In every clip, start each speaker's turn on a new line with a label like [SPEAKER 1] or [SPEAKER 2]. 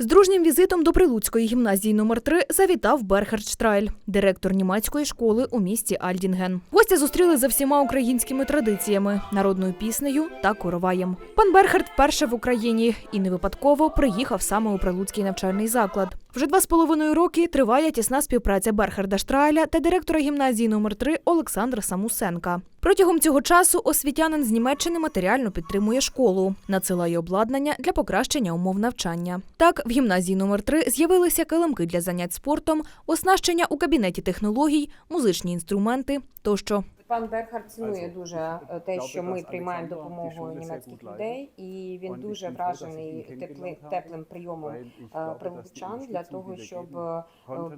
[SPEAKER 1] З дружнім візитом до Прилуцької гімназії номер 3 завітав Берхард Штрайль, директор німецької школи у місті Альдінген. Гостя зустріли за всіма українськими традиціями, народною піснею та короваєм. Пан Берхард вперше в Україні і не випадково приїхав саме у Прилуцький навчальний заклад. Вже два з половиною роки триває тісна співпраця Берхарда Штрайля та директора гімназії номер 3 Олександра Самусенка. Протягом цього часу освітянин з Німеччини матеріально підтримує школу, надсилає обладнання для покращення умов навчання. Так, в гімназії номер 3 з'явилися килимки для занять спортом, оснащення у кабінеті технологій, музичні інструменти тощо.
[SPEAKER 2] Пан Берхард цінує дуже е, те, що ми приймаємо допомогу німецьких людей, і він дуже вражений тепли, теплим прийомом е, прилучан для того, щоб е,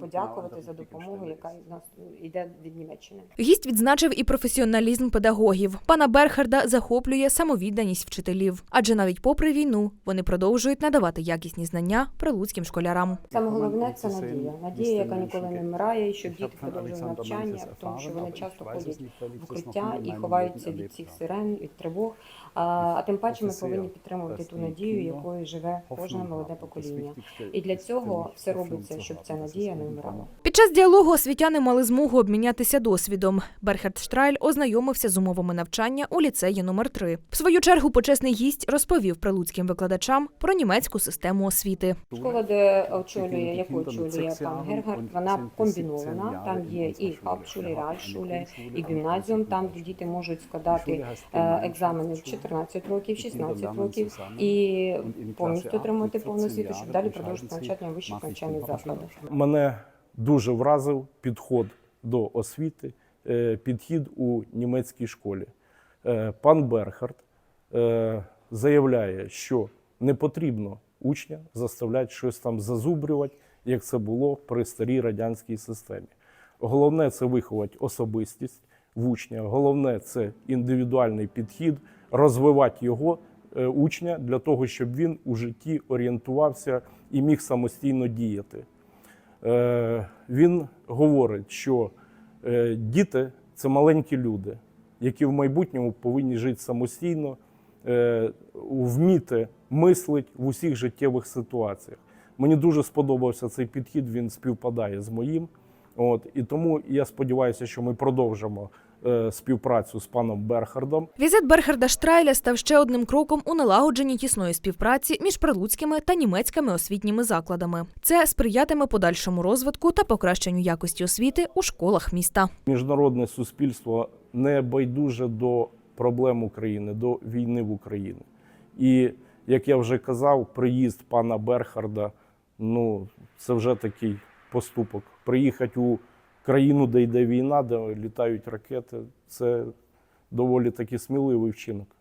[SPEAKER 2] подякувати за допомогу, яка нас йде від Німеччини.
[SPEAKER 1] Гість відзначив і професіоналізм педагогів. Пана Берхарда захоплює самовідданість вчителів, адже навіть попри війну вони продовжують надавати якісні знання прилуцьким школярам.
[SPEAKER 2] Саме головне це надія. Надія, яка ніколи не вмирає, і щоб діти продовжують навчання, тому що вони часто ходять в укриття і ховаються від цих сирен, від тривог. А, а тим паче ми повинні підтримувати ту надію, якою живе кожне молоде покоління. І для цього все робиться, щоб ця надія не вмирала.
[SPEAKER 1] Під час діалогу освітяни мали змогу обмінятися досвідом. Берхард Штрайль ознайомився з умовами навчання у ліцеї номер 3 В свою чергу почесний гість розповів прилуцьким викладачам про німецьку систему освіти.
[SPEAKER 2] Школа, де очолює, яку очолює пан Гергард, вона комбінована. Там є і Hauptschule, Realschule, і гімназіум, там де діти можуть складати е, екзамени в 14 років, 16 років і повністю отримувати повну освіту, щоб далі продовжити навчання у вищих навчальних закладах.
[SPEAKER 3] Мене дуже вразив підход до освіти, е, підхід у німецькій школі. Е, Пан Берхард е, заявляє, що не потрібно учня заставляти щось там зазубрювати, як це було при старій радянській системі. Головне це виховати особистість учня, головне це індивідуальний підхід, розвивати його е, учня для того, щоб він у житті орієнтувався і міг самостійно діяти. Е, Він говорить, що е, діти це маленькі люди, які в майбутньому повинні жити самостійно, вміти мислити в усіх життєвих ситуаціях. Мені дуже сподобався цей підхід, він співпадає з моїм. От, і тому я сподіваюся, що ми продовжимо е, співпрацю з паном Берхардом.
[SPEAKER 1] Візит Берхарда Штрайля став ще одним кроком у налагодженні тісної співпраці між прилуцькими та німецькими освітніми закладами. Це сприятиме подальшому розвитку та покращенню якості освіти у школах міста.
[SPEAKER 3] Міжнародне суспільство не байдуже до проблем України, до війни в Україні. І як я вже казав, приїзд пана Берхарда ну це вже такий поступок. Приїхати у країну, де йде війна, де літають ракети, це доволі таки сміливий вчинок.